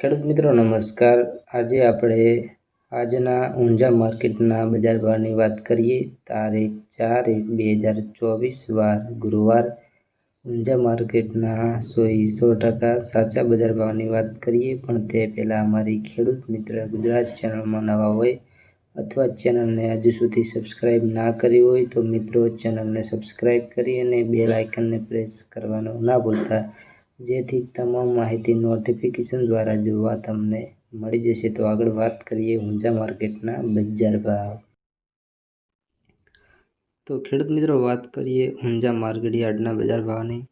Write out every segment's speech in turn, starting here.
ખેડૂત મિત્રો, નમસ્કાર. આજે આપણે આજના ઊંઝા માર્કેટના બજાર ભાવની વાત કરીએ. તારીખ ચાર એક બે હજાર ચોવીસ, વાર ગુરુવાર. ઊંઝા માર્કેટના સોઈ સો ટકા સાચા બજાર ભાવની વાત કરીએ, પણ તે પહેલાં અમારી ખેડૂત મિત્ર ગુજરાત ચેનલમાં નવા હોય અથવા ચેનલને હજુ સુધી સબસ્ક્રાઈબ ના કરી હોય, તો મિત્રો ચેનલને સબસ્ક્રાઈબ કરી અને બેલ આઇકનને પ્રેસ કરવાનું ના ભૂલતા. જેથી તમામ માહિતી નોટિફિકેશન દ્વારા જોવા તમને મળી જશે. તો આગળ વાત કરીએ ઊંઝા માર્કેટના બજાર ભાવ. તો ખેડૂત મિત્રો, વાત કરીએ ઊંઝા માર્કેટ યાર્ડના બજાર ભાવની.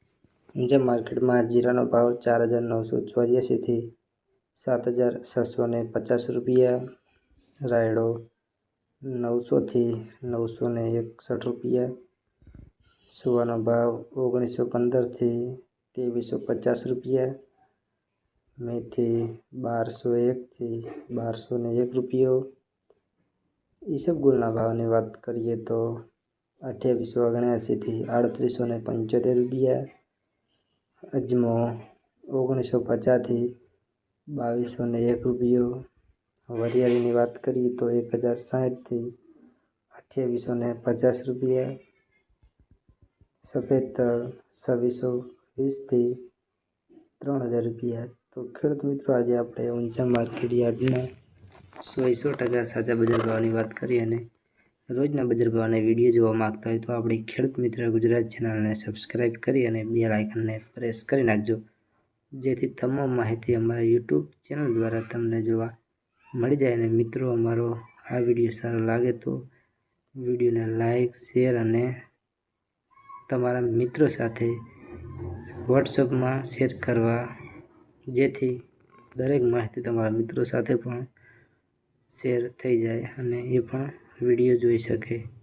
ઊંઝા માર્કેટમાં જીરાનો ભાવ ચાર હજાર નવસો ચોર્યાસીથી સાત હજાર છસો ને પચાસ રૂપિયા. રાયડો નવસોથી નવસો ને એકસઠ રૂપિયા. સુવાનો ભાવ ઓગણીસો પંદરથી ત્રેવીસો પચાસ રૂપિયા મેથી બારસો એકથી બારસો ને એક રૂપિયો ઈસબગુલના ભાવની વાત કરીએ તો અઠ્યાવીસો ઓગણ્યાસીથી આડત્રીસો ને પંચોતેર રૂપિયા અજમો ઓગણીસો પચાસથી બાવીસો ને એક રૂપિયો વરિયાળીની વાત કરીએ તો એક હજાર સાઠથી અઠ્યાવીસો ને પચાસ રૂપિયા સફેદ તલ છવ્વીસો વીસથી ત્રણ હજાર રૂપિયા. તો ખેડૂત મિત્રો, આજે આપણે ઊંચા માર્કેટ યાર્ડના સો સો ટકા સાચા બજાર ભાવની વાત કરી અને રોજના બજાર ભાવના વીડિયો જોવા માગતા હોય તો આપણી ખેડૂત મિત્ર ગુજરાત ચેનલને સબસ્ક્રાઈબ કરી અને બેલ આઇકનને પ્રેસ કરી નાખજો. જેથી તમામ માહિતી અમારા યુટ્યુબ ચેનલ દ્વારા તમને જોવા મળી જાય અને મિત્રો, અમારો આ વીડિયો સારો લાગે તો વિડીયોને લાઈક શેર અને તમારા મિત્રો સાથે વોટ્સઅપમાં શેર કરવા. જેથી દરેક માહિતી તમારા મિત્રો સાથે પણ શેર થઈ જાય અને એ પણ વીડિયો જોઈ શકે.